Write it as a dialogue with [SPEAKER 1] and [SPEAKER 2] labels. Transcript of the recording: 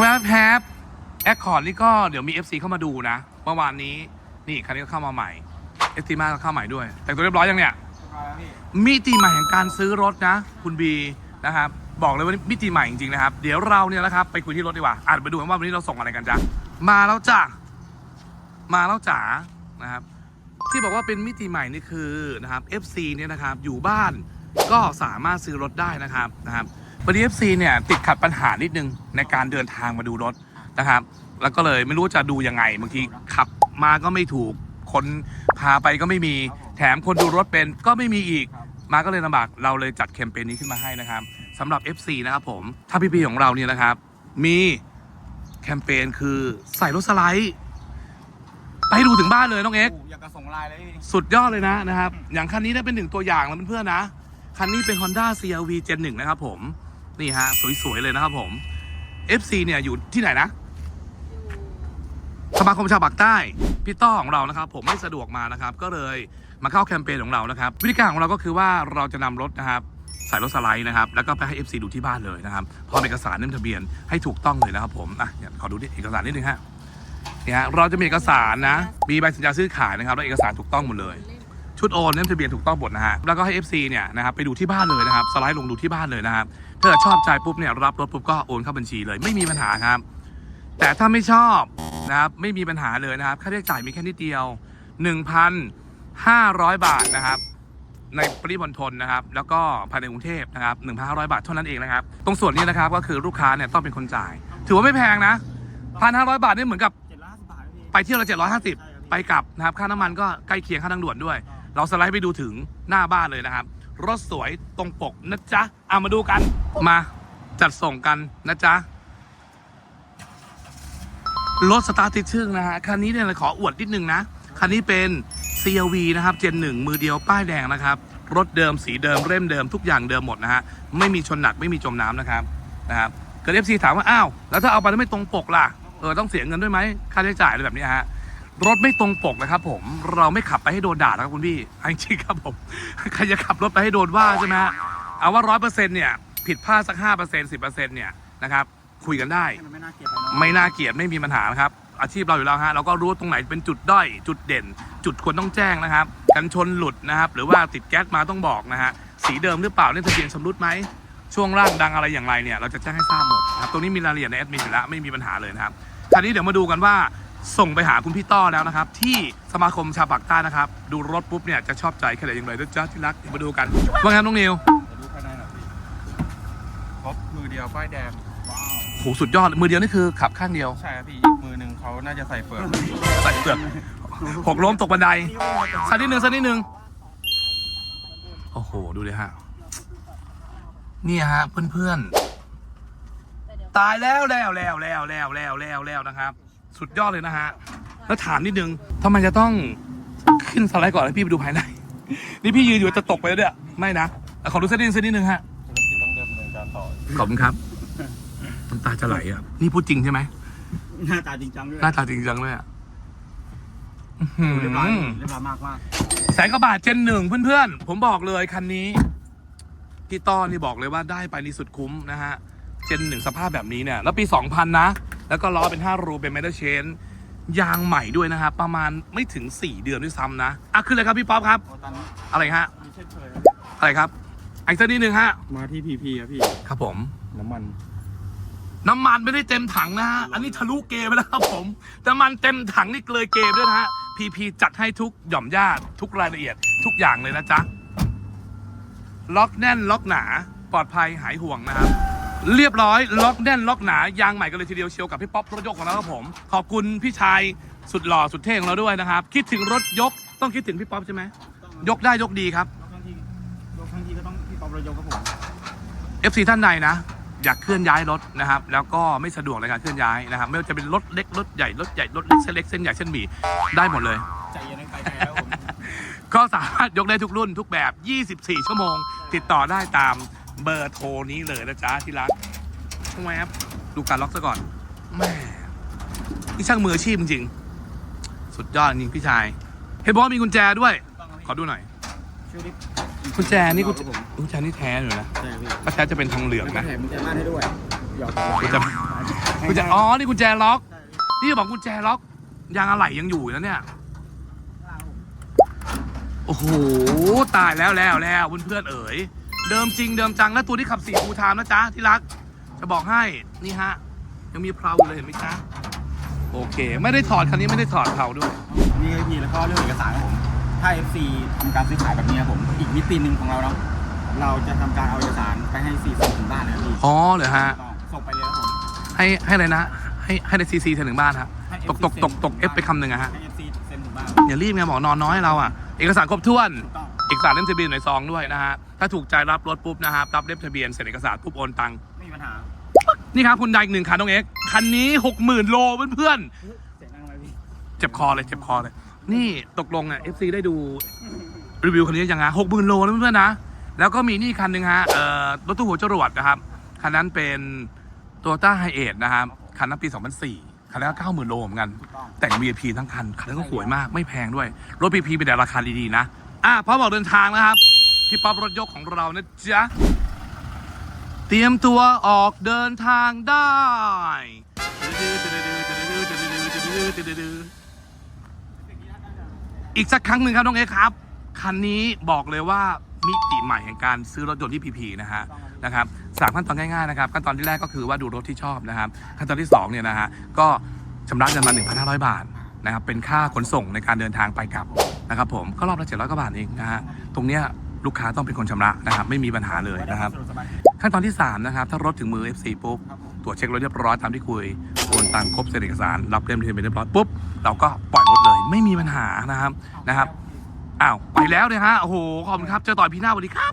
[SPEAKER 1] แวบแฮปแอคคอร์ดนี่ก็เดี๋ยวมี FC เข้ามาดูนะเมื่อวานนี้นี่คันนี้ก็เข้ามาใหม่เอสติมาก็เข้าใหม่ด้วย แต่งตัวเรียบร้อยยังเนี่ยมิติใหม่แห่งการซื้อรถนะ คุณบีนะครับบอกเลยว่ามิติใหม่จริงๆนะครับ เดี๋ยวเราเนี่ยนะครับไปคุยที่รถดีกว่าอ่านไปดูกันว่าวันนี้เราส่งอะไรกันจ้ะมาแล้วจ้ะมาแล้วจ๋านะครับ ที่บอกว่าเป็นมิติใหม่นี่คือนะครับ FC เนี่ยนะครับอยู่บ้านก็สามารถซื้อรถได้นะครับนะครับ วันนี้ FC เนี่ยติดขัดปัญหานิดนึงในการเดินทางมาดูรถนะครับ แล้วก็เลยไม่รู้จะดูยังไงบางทีขับมาก็ไม่ถูก คนพาไปก็ไม่มี แถมคนดูรถเป็นก็ไม่มีอีก มาก็เลยลำบากเราเลยจัดแคมเปญนี้ขึ้นมาให้นะครับสำหรับ FC นะครับผม ถ้าพี่ๆของเราเนี่ยนะครับ มีแคมเปญคือใส่รถสไลด์ไปให้ดูถึงบ้านเลยน้องเอ็กซ์
[SPEAKER 2] อยากกระส่งไลน์เลยพี่
[SPEAKER 1] สุดยอดเลยนะนะครับ อย่างคันนี้เนี่ยเป็นหนึ่งตัวอย่างแล้วเพื่อนๆนะ คันนี้เป็น Honda CRV Gen 1 นะครับผม นี่ฮะ สวย ๆ เลยนะครับผม FC เนี่ยอยู่ที่ไหนนะสมาคมชาวปากใต้พี่ต้อของเรานะครับ ผมไม่สะดวกมานะครับ ก็เลยมาเข้าแคมเปญของเรานะครับ วิธีการของเราก็คือว่าเราจะนำรถนะครับใส่รถสไลด์นะครับ แล้วก็ไปให้ FC ดูที่บ้านเลยนะครับพร้อมเอกสารเล่มทะเบียนให้ถูกต้องเลยนะครับผมอะเดี๋ยวขอดูดิเอกสารนิดนึงฮะนี่ฮะเราจะมีเอกสารนะมีใบสัญญาซื้อขายนะครับ แล้วเอกสารถูกต้องหมดเลย ชุดโอนเล่มทะเบียนถูกต้องหมดนะฮะแล้วก็ให้ FC เนี่ยนะครับไปดูที่บ้านเลยนะครับสไลด์ลงดูที่บ้านเลยนะครับถ้าเกิดชอบใจปุ๊บเนี่ยรับรถปุ๊บก็โอนเข้าบัญชีเลยไม่มีปัญหาครับ แต่ถ้าไม่ชอบนะครับไม่มีปัญหาเลยนะครับค่าใช้จ่ายมีแค่นิดเดียว 1,500 บาทนะครับในปริมณฑลนะครับ แล้วก็ภายในกรุงเทพนะครับ1,500 บาทเท่านั้นเองนะครับ ตรงส่วนนี้นะครับก็คือลูกค้าเนี่ยต้องเป็นคนจ่าย ถือว่าไม่แพงนะ1,500 บาทนี่เหมือนกับ
[SPEAKER 2] เจ็ดร้อยห้าสิบบาทพี่
[SPEAKER 1] ไปเที่ยวละ750 ไปกลับนะครับ ค่าน้ำมันก็ใกล้เคียงค่าทางด่วนด้วย เราสไลด์ไปดูถึงหน้าบ้านเลยนะครับ รถสวยตรงปกนะจ๊ะเอามาดูกันมาจัดส่งกันนะจ๊ะรถสตาร์ทติดชึ่งนะฮะคันนี้เนี่ยขออวดนิดนึงนะคันนี้เป็น CRV นะครับเจนหนึ่งมือเดียวป้ายแดงนะครับ รถเดิมสีเดิมเล่มเดิมทุกอย่างเดิมหมดนะฮะไม่มีชนหนักไม่มีจมน้ำนะครับนะครับเกิดเอฟซีถามว่าอ้าวแล้วถ้าเอาไปแล้วไม่ตรงปกล่ะเออต้องเสียเงินด้วยไหมค่าใช้จ่ายอะไรแบบนี้ฮะ รถไม่ตรงปกนะครับผมเราไม่ขับไปให้โดนด่านะครับคุณพี่จริงครับผมใครจะขับรถไปให้โดนว่าใช่ไหมเอาว่าร้อยเปอร์เซ็นต์เนี่ยผิดพลาดสักห้าเปอร์เซ็นต์สิบเปอร์เซ็นต์เนี่ยนะครับคุยกันได้
[SPEAKER 2] มไม่น่าเกลียดไม่
[SPEAKER 1] น่าเกลียดไม่มีปัญหานะครับ อาชีพเราอยู่แล้วฮะเราก็รู้ตรงไหนเป็นจุดด้อย จุดเด่น จุดควรต้องแจ้งนะครับ กันชนหลุดนะครับ หรือว่าติดแก๊สมาต้องบอกนะฮะสีเดิมหรือเปล่าเล่นทะเบียนชำรุดไหมช่วงล่างดังอะไรอย่างไรเนี่ยเราจะแจ้งให้ทราบหมดครับตรงนี้มีรายละเอียดในแอดมินอยู่แล้วไม่มีปัญหาเลยนะครับคราวนี้เดี๋ยวมาดูกันว่า ส่งไปหาคุณพี่ต้อแล้วนะครับ ที่สมาคมชาวปากใต้นะครับ ดูรถปุ๊บเนี่ยจะชอบใจแค่ไหนอย่างด้วยจ้าที่รักมาดูกัน ว่าไงน้องนิว
[SPEAKER 2] พี่ครบมือเดียวป้ายแดง
[SPEAKER 1] โหสุดยอดมือเดียวนี่คือขับข้างเดียว
[SPEAKER 2] ใช่พี่มือหนึ่งเขาน่าจะใส่เปลือก
[SPEAKER 1] ใส่เปลือกหกล้มตกบันไดสักนิดหนึ่งสักนิดหนึ่งโอ้โห ดูเลยฮะ นี่ฮะเพื่อนๆ ตายแล้วแล้วแล้วแล้วแล้วแล้วแล้วนะครับ สุดยอดเลยนะฮะ แล้วถามนิดนึงทำไมจะต้องขึ้นสไลด์ก่อนแล้วพี่ไปดูภายใน นี่พี่ยืนอยู่จะตกไปแล้วเนี่ย ไม่นะ ขอดูสักนิดสักนิดนึงฮะ
[SPEAKER 2] ธุรกิจต้องเดิมเนินการต่อ
[SPEAKER 1] ขอบคุณครับน้ำตาจะไหลอะ นี่พูดจริงใช่ไหม
[SPEAKER 2] หน้าตาจริงจังด้วย
[SPEAKER 1] หน้าตาจริงจังเลยอะอื้อหือ
[SPEAKER 2] เรียบร้อยเรียบร้อยมากมาก
[SPEAKER 1] แสนกว่าบาทเจนหนึ่งเพื่อนๆ ผมบอกเลยคันนี้พี่ต้อนี่บอกเลยว่าได้ไปนี่สุดคุ้มนะฮะ เจนหนึ่งสภาพแบบนี้เนี่ย แล้วปี 2000 นะ แล้วก็ล้อเป็น 5 รูเป็นเมทัลเชนยางใหม่ด้วยนะครับ ประมาณไม่ถึง 4 เดือนด้วยซ้ำนะอะขึ้นเลยครับพี่ป๊อปครับ
[SPEAKER 2] โอ้ตอนนี้
[SPEAKER 1] อะไรฮะ
[SPEAKER 2] มีเช่นเคย
[SPEAKER 1] อะไรครับอีกสักนิดนึงฮะ
[SPEAKER 2] มาที่พีพีครับพี่
[SPEAKER 1] ครับผม
[SPEAKER 2] น้ำมัน
[SPEAKER 1] น้ำมันไม่ได้เต็มถังนะฮะ อันนี้ทะลุเกมไปแล้วครับผม น้ำมันเต็มถังนี่เลยเกมด้วยนะฮะ พีพีจัดให้ทุกหย่อมย่าทุกรายละเอียด ทุกอย่างเลยนะจ๊ะ ล็อกแน่นล็อกหนา ปลอดภัยหายห่วงนะครับ เรียบร้อย ล็อกแน่นล็อกหนายางใหม่กันเลยทีเดียวเชียวกับพี่ป๊อปรถยกของเราครับผม ขอบคุณพี่ชายสุดหล่อสุดเท่ของเราด้วยนะครับ คิดถึงรถยกต้องคิดถึงพี่ป๊อปใช่ไหมยกได้ยกดีครับ
[SPEAKER 2] ยกทั้งทียกทั้งทีก็ต้องพี่ป๊อประยกครับผม
[SPEAKER 1] FC ท่านใดนะ อยากเคลื่อนย้ายรถนะครับ แล้วก็ไม่สะดวกในการเคลื่อนย้ายนะครับ ไม่ว่าจะเป็นรถเล็กรถใหญ่รถใหญ่รถเล็กเส้นเล็กเส้นใหญ่เส้นหมี่ได้หมดเลย
[SPEAKER 2] ใจเย็นให้ไปแพ้ครับผม
[SPEAKER 1] ก็สามารถยกได้ทุกรุ่นทุกแบบ 24 ชั่วโมง ติดต่อได้ตาม เบอร์โทรนี้เลยนะจ๊ะที่รักแวบดูการล็อกซะก่อนแม่นี่ช่างมืออาชีพจริงๆสุดยอดจริงพี่ชายเห็นบอกว่ามีกุญแจด้วย ขอดูหน่อย
[SPEAKER 2] ชื่อลิฟ
[SPEAKER 1] กุญแจนี่กุญ
[SPEAKER 2] ครับผม
[SPEAKER 1] กุญแจนี่แท้อยู่นะ
[SPEAKER 2] ใช่พี่
[SPEAKER 1] ถ้าแท้จะเป็นทองเหลือง
[SPEAKER 2] แล้วก็
[SPEAKER 1] นะ
[SPEAKER 2] แถมกุญแจบ้านให้ด้วยหยอก
[SPEAKER 1] กุญแจกุญแจอ๋อนี่กุญแจล็อก
[SPEAKER 2] ใช่พี่
[SPEAKER 1] นี่บอกกุญแจล็อกยางอะไหล่ยังอยู่แล้วเนี่ย
[SPEAKER 2] ข้างผม
[SPEAKER 1] โอ้โหตายแล้วแล้วแล้วเพื่อนๆเอ๋ย เดิมจริงเดิมจังแล้วตัวที่ขับสี่ฟูลไทม์นะจ๊ะที่รัก จะบอกให้นี่ฮะ ยังมีเพลาอยู่เลยเห็นไหมจ๊ะโอเค ไม่ได้ถอดคันนี้ไม่ได้ถอดเพลาด้วย
[SPEAKER 2] นี่ครับพี่แล้วก็เรื่องเอกสารครับผม ถ้า FC ทำการซื้อขายแบบนี้ครับผม อีกมิติหนึ่งของเราเนาะเราจะทำการเอาเอกสารไปให้ซีส่งถึงบ้านเลยครับพี่
[SPEAKER 1] อ๋อเหรอฮะ
[SPEAKER 2] ต้องส่งไปเลยครับผม
[SPEAKER 1] ให้ให้อะไรนะ ให้ให้ในซีซีถึงบ้านฮะ
[SPEAKER 2] ให้
[SPEAKER 1] ตก
[SPEAKER 2] FC
[SPEAKER 1] ตกตกตก
[SPEAKER 2] ซ็
[SPEAKER 1] เอนฟไปคำหนึ่งอะฮะ
[SPEAKER 2] ให้ FC เซ็นถึงบ้าน
[SPEAKER 1] อย่ารีบไงหมอนอนน้อยเราอะเอกสารครบถ้วน
[SPEAKER 2] ถูกต้อง
[SPEAKER 1] เอกสารเล่มทะเบียนอยู่ในซองด้วยนะฮะ ถ้าถูกใจรับรถปุ๊บนะครับรับเล่มทะเบียนเสร็จเอกสารปุ๊บโอนตังค์
[SPEAKER 2] ไม่มีปัญหา
[SPEAKER 1] นี่ครับคุณได้อีกหนึ่งคันน้องเอ็กซ์คันนี้หกหมื่นโลเพื่อนๆ
[SPEAKER 2] เสียงดังไหมพี่
[SPEAKER 1] เจ็บคอเลยเจ็บคอเลย นี่ตกลงอะ FC ได้ดูรีวิวคันนี้ยังไงหกหมื่นโลนะเพื่อนๆนะ แล้วก็มีนี่คันหนึ่งฮะเอ่อรถตู้หัวจรวดนะครับ คันนั้นเป็นตัวต้าไฮเอทนะครับ คันนั้นปี 2004 คันนั้นเก้าหมื่นโลเหมือนกัน
[SPEAKER 2] ถูกต้อง
[SPEAKER 1] แต่ง VIP ทั้งคัน คันนั้นก็สวยมากไม่แพงด้วย รถ PP เป็นแต่ราคาดีๆนะ อะพร้อมออกเดินทางนะครับ พี่ป๊อปรถยกของเรานะจ๊ะ เตรียมตัวออกเดินทางได้ อีกสักครั้งหนึ่งครับน้องเอครับ คันนี้บอกเลยว่ามิติใหม่แห่งการซื้อรถยนต์ที่พีพีนะฮะนะครับสามขั้นตอนง่ายๆนะครับขั้นตอนที่แรกก็คือว่าดูรถที่ชอบนะครับขั้นตอนที่สองเนี่ยนะฮะก็ชำระเงินมา1,500 บาทนะครับเป็นค่าขนส่งในการเดินทางไปกลับ นะครับผมก็รอบละเจ็ดร้อยกว่าบาทเองนะฮะตรงเนี้ยลูกค้าต้องเป็นคนชำระนะครับไม่มีปัญหาเลยนะครับ ขั้นตอนที่ 3 นะครับ ถ้ารถถึงมือ FC ปุ๊บ
[SPEAKER 2] ครับผม
[SPEAKER 1] ตรวจเช็ครถเรียบร้อยตามที่คุยโอนตังครบเสร็จเอกสาร รับเล่มทะเบียนเรียบร้อยปุ๊บ เราก็ปล่อยรถเลย ไม่มีปัญหานะครับนะครับอ้าวไปแล้วเนี่ยฮะโอ้โหขอบคุณครับเจอต่อยพี่หน้าสวัสดีครับ